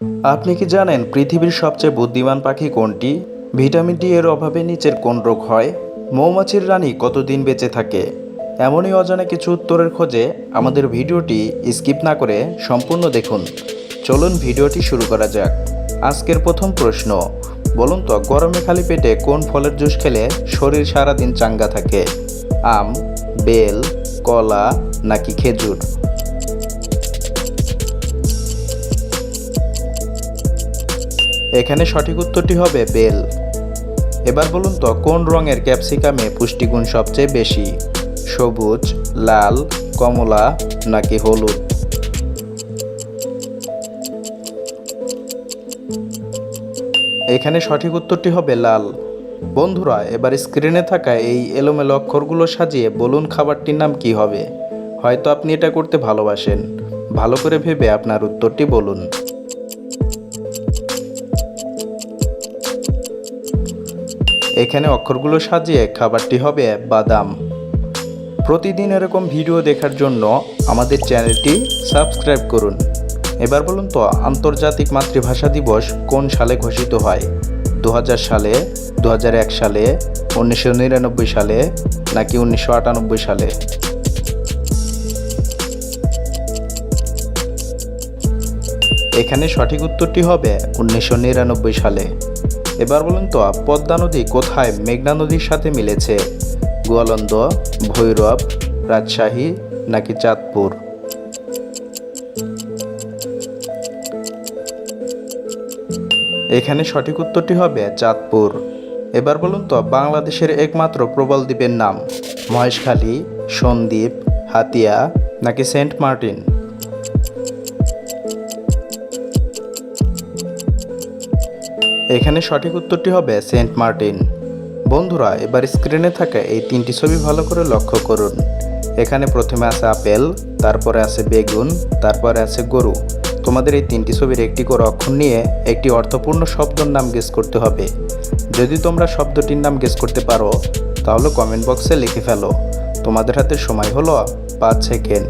আপনি কি জানেন পৃথিবীর সবচেয়ে বুদ্ধিমান পাখি কোনটি? ভিটামিন ডি এর অভাবে নিচের কোন রোগ হয়? মৌমাছির রানী কতদিন বেঁচে থাকে? এমনই অজানা কিছু উত্তরের খোঁজে আমাদের ভিডিওটি স্কিপ না করে সম্পূর্ণ দেখুন। চলুন ভিডিওটি শুরু করা যাক। আজকের প্রথম প্রশ্ন, বলুন তো গরমে খালি পেটে কোন ফলের জুস খেলে শরীর সারাদিন চাঙ্গা থাকে? আম, বেল, কলা নাকি খেজুর? এখানে সঠিক উত্তরটি হবে বেল। এবার বলুন তো, কোন রঙের ক্যাপসিকামে পুষ্টিগুণ সবচেয়ে বেশি? সবুজ, লাল, কমলা নাকি হলুদ? এখানে সঠিক উত্তরটি হবে লাল। বন্ধুরা, এবার স্ক্রিনে থাকা এই এলোমেলো অক্ষরগুলো সাজিয়ে বলুন খাবারটির নাম কি হবে? হয়তো আপনি এটা করতে ভালোবাসেন। ভালো করে ভেবে আপনার উত্তরটি বলুন। এখানে অক্ষরগুলো সাজিয়ে খাবারটি হবে বাদাম। প্রতিদিন এরকম ভিডিও দেখার জন্য আমাদের চ্যানেলটি সাবস্ক্রাইব করুন। এবার বলুন তো, আন্তর্জাতিক মাতৃভাষা দিবস কোন সালে ঘোষিত হয়? দু হাজার সালে দু হাজার এক সালে, উনিশশো নিরানব্বই সালে, নাকি উনিশশো আটানব্বই সালে? এখানে সঠিক উত্তরটি হবে উনিশশো নিরানব্বই সালে। এবার বলুন তো, পদ্মা নদী কোথায় মেঘনা নদীর সাথে মিলেছে? গোয়ালন্দ, ভৈরব, রাজশাহী নাকি চাঁদপুর? এখানে সঠিক উত্তরটি হবে চাঁদপুর। এবার বলুন তো, বাংলাদেশের একমাত্র প্রবল দ্বীপের নাম, মহেশখালী, সন্দ্বীপ, হাতিয়া নাকি সেন্ট মার্টিন? এখানে সঠিক উত্তরটি হবে সেন্ট মার্টিন। বন্ধুরা, এবার স্ক্রিনে থাকা এই তিনটি ছবি ভালো করে লক্ষ্য করুন। এখানে প্রথমে আছে আপেল, তারপরে আছে বেগুন, তারপরে আছে গরু। তোমাদের এই তিনটি ছবির একটি করে অক্ষর নিয়ে একটি অর্থপূর্ণ শব্দর নাম গেস করতে হবে। যদি তোমরা শব্দটির নাম গেস করতে পারো, তাহলে কমেন্ট বক্সে লিখে ফেলো। তোমাদের হাতে সময় হলো পাঁচ সেকেন্ড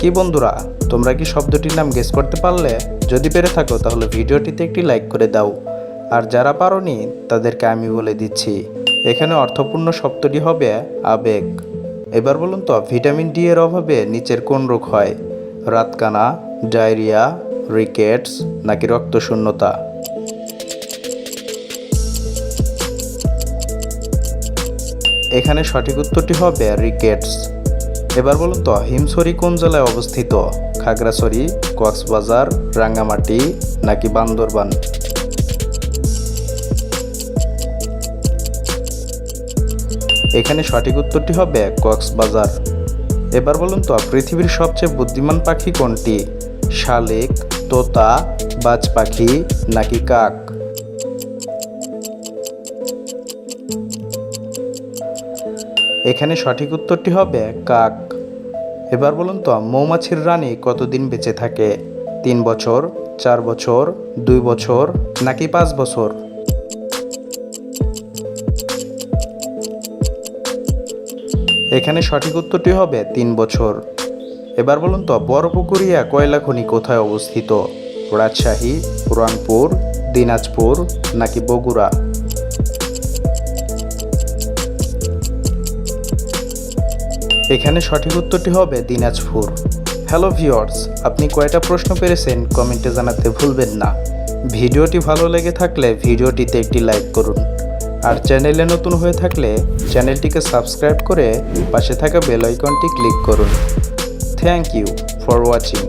কি বন্ধুরা তোমরা কি শব্দটির নাম গেস করতে পারলে? যদি পেরে থাকো, তাহলে ভিডিওটিতে একটি লাইক করে দাও। আর যারা পারোনি, তাদেরকে আমি বলে দিচ্ছি, এখানে অর্থপূর্ণ শব্দটি হবে আবেগ। এবার বলুন তো, ভিটামিন ডি এর অভাবে নিচের কোন রোগ হয়? রাতকানা, ডায়রিয়া, রিকেটস, নাকি রক্তশূন্যতা? এখানে সঠিক উত্তরটি হবে রিকেটস। এবার বলুন তো হিমসরি কোন জেলায় অবস্থিত? খাগড়াছড়ি, কক্সবাজার, রাঙ্গামাটি নাকি বান্দরবান? এখানে সঠিক উত্তরটি হবে কক্সবাজার। এবার বলুন তো, পৃথিবীর সবচেয়ে বুদ্ধিমান পাখি কোনটি? শালিক, তোতা, বাজ পাখি নাকি কাক? এখানে সঠিক উত্তরটি হবে কাক। এবার বলুন তো, মৌমাছির রানী কতদিন বেঁচে থাকে? তিন বছর, চার বছর, দুই বছর, নাকি পাঁচ বছর? এখানে সঠিক উত্তরটি হবে তিন বছর। এবার বলুন তো, বড়পুকুরিয়া কয়লা খনি কোথায় অবস্থিত? রাজশাহী রংপুর দিনাজপুর, নাকি বগুড়া? এখানে সঠিক উত্তরটি হবে দিনাজপুর। হ্যালো ভিওর্স আপনি কয়টা প্রশ্ন পেরেছেন কমেন্টে জানাতে ভুলবেন না। ভিডিওটি ভালো লেগে থাকলে ভিডিওটিতে একটি লাইক করুন। আর চ্যানেলে নতুন হয়ে থাকলে চ্যানেলটিকে সাবস্ক্রাইব করে পাশে থাকা বেল আইকনটি ক্লিক করুন। Thank you for watching